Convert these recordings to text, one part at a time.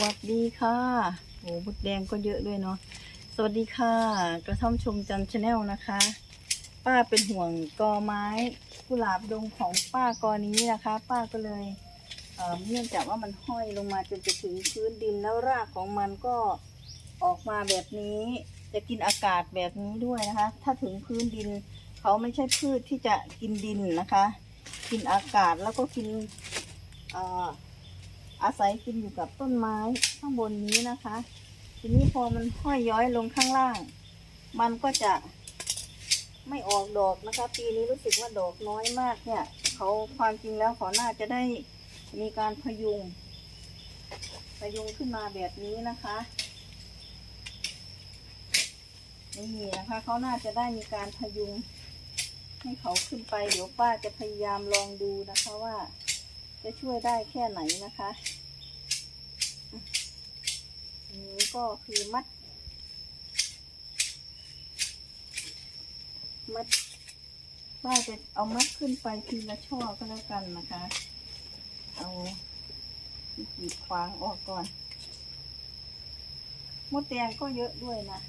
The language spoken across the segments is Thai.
วัสดีค่ะโอ้บุดแดงก็เยอะด้วยเนาะสวัสดีค่ะ กระท่อมชมจันชาแนลนะคะ ป้าเป็นห่วงกอไม้กุหลาบดงของป้ากอนี้นะคะ ป้าก็เลยเอ่อเนื่องจากว่ามันห้อยลงมาจนจะถึงพื้นดินแล้วรากของมันก็ออกมาแบบนี้ จะกินอากาศแบบนี้ด้วยนะคะ ถ้าถึงพื้นดิน เขาไม่ใช่พืชที่จะกินดินนะคะ กินอากาศแล้วก็กินเอาศัยกินอยู่กับต้นไม้ข้างบนนี้นะคะ ทีนี้พอมันห้อยย้อยลงข้างล่าง มันก็จะไม่ออกดอกนะคะ ปีนี้รู้สึกว่าดอกน้อยมากเนี่ย เขาความจริงแล้วเขาน่าจะได้มีการพยุง พยุงขึ้นมาแบบนี้นะคะนี่นะคะเขาน่าจะได้มีการพยุง ให้เขาขึ้นไปเดี๋ยวป้าจะพยายามลองดูนะคะว่า จะช่วยได้แค่ไหนนะคะนี้ก็คือมัด มัดว่าจะเอามัดขึ้นไปทีละช่อก็แล้วกันนะคะ เอาที่กีดขวางออกก่อน มดแดงก็เยอะด้วยนะ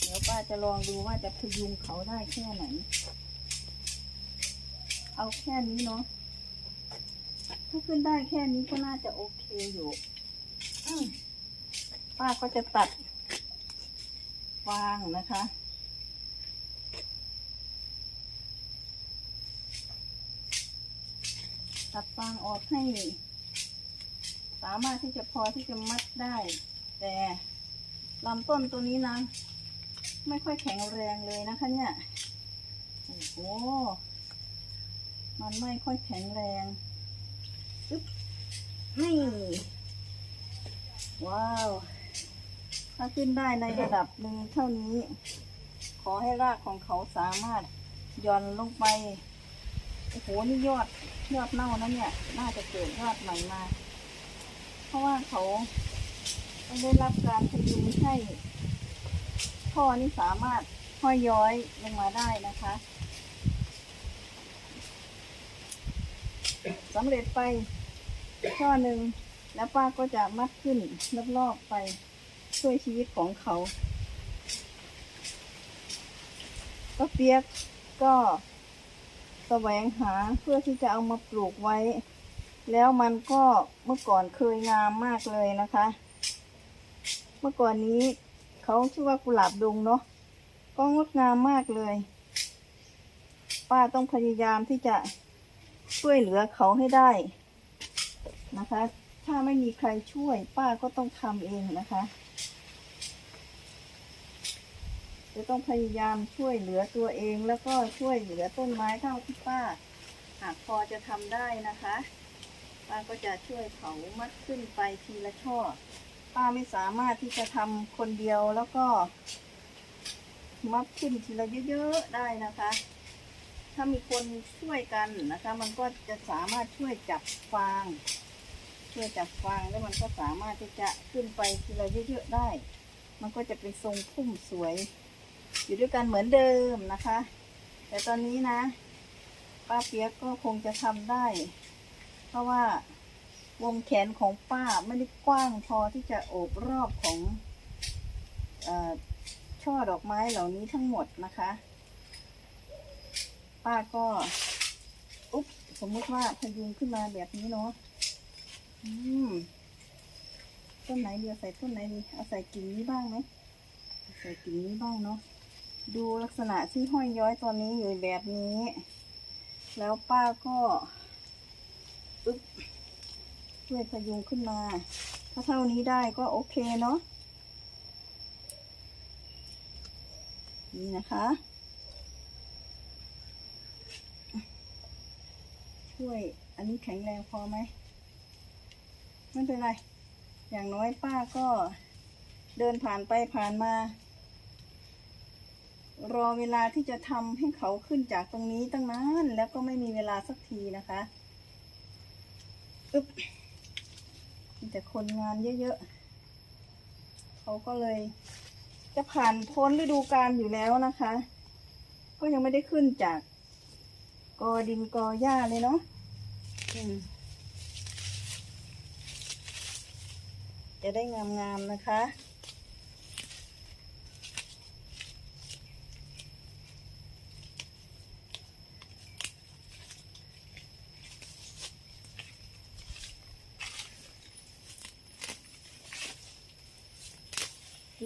เดี๋ยวป้าจะลองดูว่าจะพยุงเขาได้แค่ไหน เอาแค่นี้เนาะ ถ้าขึ้นได้แค่นี้ก็น่าจะโอเคอยู่ป้าก็จะตัดฟางนะคะ ตัดฟางออกให้ สามารถที่จะพอที่จะมัดได้ แต่ลำต้นตัวนี้นะไม่ค่อยแข็งแรงเลยนะคะเนี่ย โอ้โห มันไม่ค่อยแข็งแรง นี่ว้าว ถ้าขึ้นได้ในระดับหนึ่งเท่านี้ ขอให้รากของเขาสามารถย่อนลงไป โอ้โห นี่ยอดยอดเน่านะเนี่ย น่าจะเกิดยอดใหม่มา เพราะว่าเขาต้องได้รับการพยุงให้ท่อนี้สามารถห้อยย้อยลงมาได้นะคะสำเร็จไป ช่อหนึ่งแล้วป้าก็จะมัดขึ้นรอบๆไปช่วยชีวิตของเขาก็เปียกก็แสวงหาเพื่อที่จะเอามาปลูกไว้ แล้วมันก็เมื่อก่อนเคยงามมากเลยนะคะ เมื่อก่อนนี้เขาชื่อว่ากุหลาบดงเนาะก็งดงามมากเลย ป้าต้องพยายามที่จะช่วยเหลือเขาให้ได้ นะคะ ถ้าไม่มีใครช่วย ป้าก็ต้องทำเองนะคะ จะต้องพยายามช่วยเหลือตัวเองแล้วก็ช่วยเหลือต้นไม้เท่าที่ป้า หากพอจะทำได้นะคะ ป้าก็จะช่วยเขามัดขึ้นไปทีละช่อ ป้าไม่สามารถที่จะทำคนเดียวแล้วก็ มัดขึ้นทีละเยอะๆได้นะคะถ้ามีคนช่วยกันนะคะ มันก็จะสามารถช่วยจับฟาง ช่วยจับฟางแล้วมันก็สามารถที่จะขึ้นไปทีละเยอะๆได้ มันก็จะเป็นทรงพุ่มสวย อยู่ด้วยกันเหมือนเดิมนะคะ แต่ตอนนี้นะ ป้าเปียกก็คงจะทำได้ เพราะว่าวงแขนของป้าไม่ได้กว้างพอที่จะโอบรอบของออช่อดอกไม้เหล่านี้ทั้งหมดนะคะ ป้าก็ อุ๊บสมมติว่าพยุงขึ้นมาแบบนี้เนาะ อืมต้นไหนเดียวใส่ต้นไหนดีเอาใส่กิ่งนี้บ้างไหมอาใส่กิ่งนี้บ้างเนาะดูลักษณะที่ห้อยย้อยตัวนี้อยู่แบบนี้ แล้วป้าก็ปึ๊บช่วยพยุงขึ้นมา ถ้าเท่านี้ได้ก็โอเคเนาะนี่นะคะ ช่วยอันนี้แข็งแรงพอไหม ไม่เป็นไร อย่างน้อยป้าก็เดินผ่านไปผ่านมา รอเวลาที่จะทำให้เขาขึ้นจากตรงนี้ตั้งนานแล้วก็ไม่มีเวลาสักทีนะคะอึ๊บมีแต่คนงานเยอะๆ เขาก็เลย จะผ่านพ้นฤดูกาลอยู่แล้วนะคะ ก็ยังไม่ได้ขึ้นจาก กอดินกอหญ้าเลยเนาะอืม จะได้งามๆนะคะ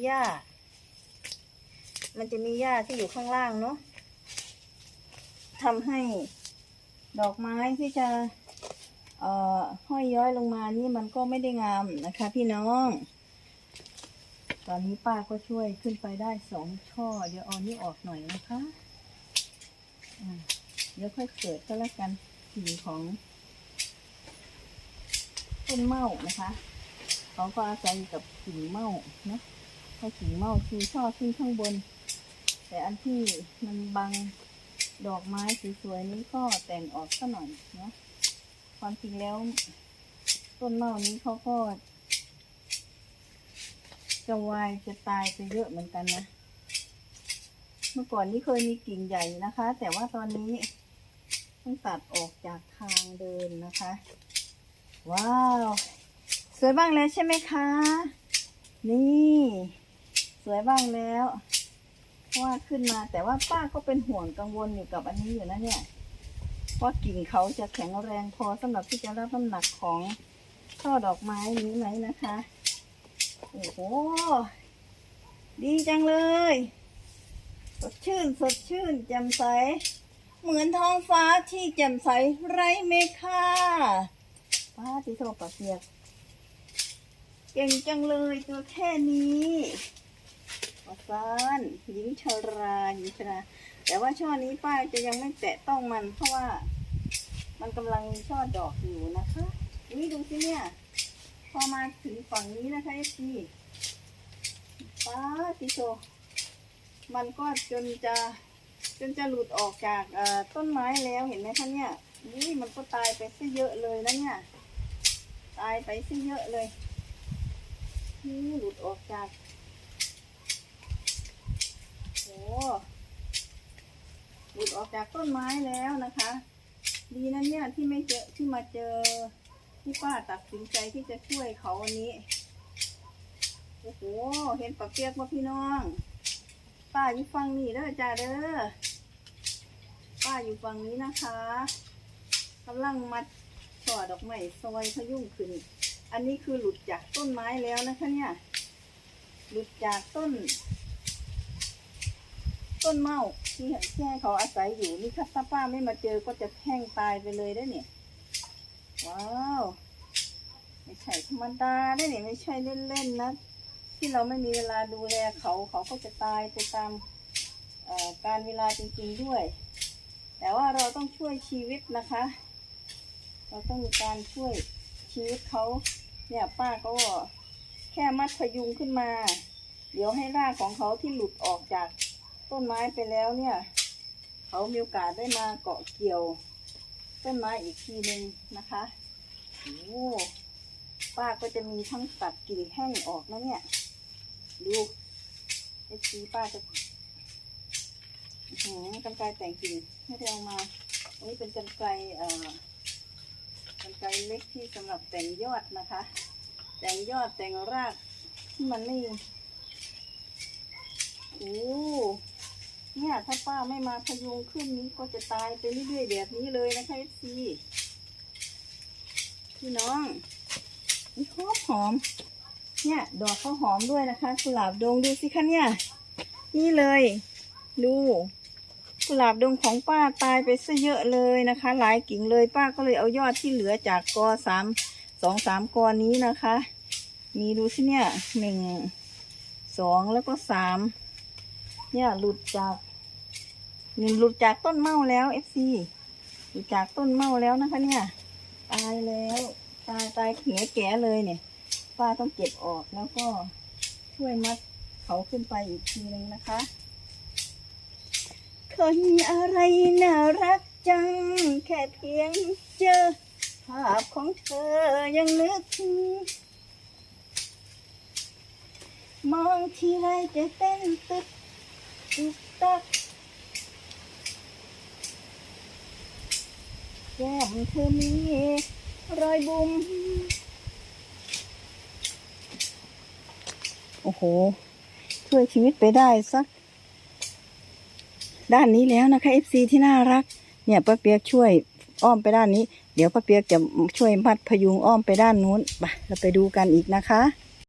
หญ้า มันจะมีหญ้าที่อยู่ข้างล่างเนาะทำให้ดอกไม้ที่จะ ห้อยย้อยลงมานี่มันก็ไม่ได้งามนะคะ พี่น้อง ตอนนี้ป้าก็ช่วยขึ้นไปได้สองช่อ เดี๋ยวเอานี่ออกหน่อยนะคะเดี๋ยวค่อยเกิดก็แล้วกันสีของต้นเม่านะคะเขาก็อาศัยกับกิ่งเม่าเนาะให้กิ่งเม่าชูช่อขึ้นข้างบน แต่อันที่มันบังดอกไม้สวยๆนี้ก็แต่งออกสักหน่อยเนาะ ความจริงแล้ว ต้นเม่านี้เขาก็จะวายจะตายไปเยอะเหมือนกันนะ เมื่อก่อนนี้เคยมีกิ่งใหญ่นะคะ แต่ว่าตอนนี้ต้องตัดออกจากทางเดินนะคะ ว้าว สวยบ้างแล้วใช่ไหมคะ นี่ สวยบ้างแล้ว เพราะว่าขึ้นมาแต่ว่าป้าก็เป็นห่วงกังวลอยู่กับอันนี้อยู่นะเนี่ย ว่ากิ่งเขาจะแข็งแรงพอสำหรับที่จะรับน้ำหนักของช่อดอกไม้นี้ไหมนะคะ โอ้โห ดีจังเลย สดชื่นสดชื่นแจ่มใส เหมือนท้องฟ้าที่แจ่มใสไร้เมฆค่ะป้าที่โทรปากเปียก เก่งจังเลยตัวแค่นี้อซานหญิงชราหญิงชรา แต่ว่าช่อนี้ป้าจะยังไม่แตะต้องมัน เพราะว่า มันกำลังมีช่อดอกอยู่นะคะนี่ดูสิเนี่ย พอมาถึงฝั่งนี้นะคะเอซีป้าติโซมันก็จนจะจนจะหลุดออกจากต้นไม้แล้วเห็นไหมคะเนี่ยนี่มันก็ตายไปซะเยอะเลยนะเนี่ย ตายไปซะเยอะเลยนี่หลุดออกจากโอ้ ออกจากต้นไม้แล้วนะคะ ดีนะเนี่ยที่ไม่เจอที่มาเจอที่ป้าตัดสินใจที่จะช่วยเขาวันนี้โอ้โหเห็นปะเปียกมาพี่น้อง ป้าอยู่ฝั่งนี้เด้อจ้าเด้อป้าอยู่ฝั่งนี้นะคะกำลังมัดช่อดอกไม้ซอยพยุงขึ้น อันนี้คือหลุดจากต้นไม้แล้วนะคะเนี่ยหลุดจากต้น ต้นเมาที่ที่ให้เขาอาศัยอยู่นี่ถ้าป้าไม่มาเจอก็จะแห้งตายไปเลยได้เนี่ย ว้าวไม่ใช่ธรรมดาได้เนี่ยไม่ใช่เล่นๆนะที่เราไม่มีเวลาดูแลเขาเขาก็จะตายไปตามการเวลาจริงๆด้วย แต่ว่าเราต้องช่วยชีวิตนะคะ เราต้องมีการช่วยชีวิตเขาเนี่ยป้าก็แค่มัดพยุงขึ้นมา เดี๋ยวให้รากของเขาที่หลุดออกจาก ต้นไม้ไปแล้วเนี่ย เขามีโอกาสได้มาเกาะเกี่ยว ต้นไม้อีกทีหนึ่งนะคะโอ้ป้าก็จะมีทั้งตัดกิ่งแห้งออกนะเนี่ย ดูเอซีป้าจะหือกันไกรแต่งกิ่งไม่ได้เอามาอันนี้เป็นกันไกรเอ่อกันไกรเล็กที่สำหรับแต่งยอดนะคะ แต่งยอดแต่งรากที่มันไม่โอ้ เนี่ย ถ้าป้าไม่มาพยุงขึ้นนี้ก็จะตายไปเรื่อยๆแบบนี้เลยนะคะซีพี่น้องนี่หอมหอม เนี่ย ดอกเขาหอมด้วยนะคะกุหลาบดงดูสิคะเนี่ย นี่เลย ดูกุหลาบดงของป้าตายไปซะเยอะเลยนะคะ หลายกิ่งเลยป้าก็เลยเอายอดที่เหลือจากกอสามสองสามกอนี้นะคะ มีดูสิเนี่ยหนึ่งสองแล้วก็สามเนี่ยหลุดจาก นึ่งหลุดจากต้นเมาแล้วเอฟซีหลุดจากต้นเมาแล้วนะคะเนี่ย ตายแล้ว ตายตายเขียแก่เลยเนี่ย ป้าต้องเก็บออกแล้วก็ช่วยมัดเขาขึ้นไปอีกทีนึงนะคะ คนอะไรน่ารักจัง แค่เพียงเจอ ภาพของเธอยังนึกถึงมองทีไรจะเต้นตึกตึกตัก แก้มเธอมีรอยบุ๋มโอ้โห ช่วยชีวิตไปได้สัก ด้านนี้แล้วนะคะ FC ที่น่ารัก เนี่ยป้าเปียกช่วยอ้อมไปด้านนี้ เดี๋ยวป้าเปียกจะช่วยมัดพยุงอ้อมไปด้านนู้นไปเราไปดูกันอีกนะคะ